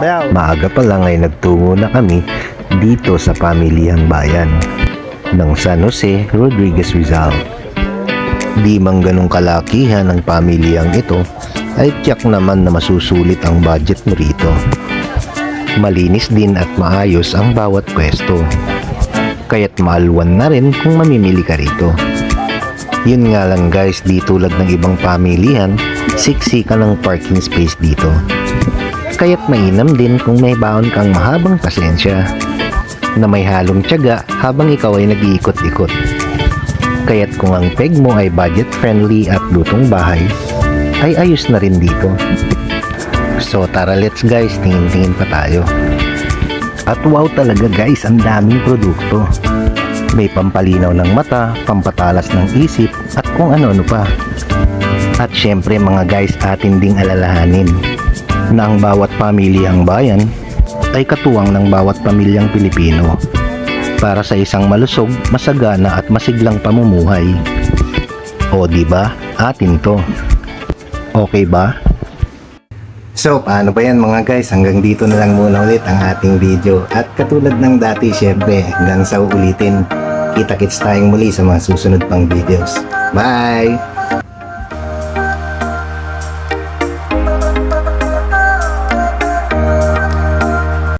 Maaga pa lang ay nagtungo na kami dito sa pamilyang bayan ng San Jose Rodriguez Rizal. Di man ganong kalakihan ang pamilyang ito ay tiyak naman na masusulit ang budget mo rito. Malinis din at maayos ang bawat pwesto. Kaya't maalwan na rin kung mamimili ka rito. Yun nga lang guys, di tulad ng ibang pamilihan, siksi ka ng parking space dito. Kaya't mainam din kung may baon kang mahabang pasensya na may halong tiyaga habang ikaw ay nag-iikot-ikot. Kaya't kung ang peg mo ay budget friendly at lutong bahay, ay ayos na rin dito. So tara let's guys, tingin-tingin pa tayo. At wow talaga guys, ang daming produkto. May pampalinaw ng mata, pampatalas ng isip, at kung ano-ano pa. At syempre mga guys, atin ding alalahanin na ang bawat pamilyang bayan ay katuwang ng bawat pamilyang Pilipino para sa isang malusog, masagana at masiglang pamumuhay. O di ba? Atin to. Okay ba? So, paano ba yan mga guys? Hanggang dito na lang muna ulit ang ating video. At katulad ng dati, syempre, hanggang sa uulitin, kita-kits tayong muli sa mga susunod pang videos. Bye!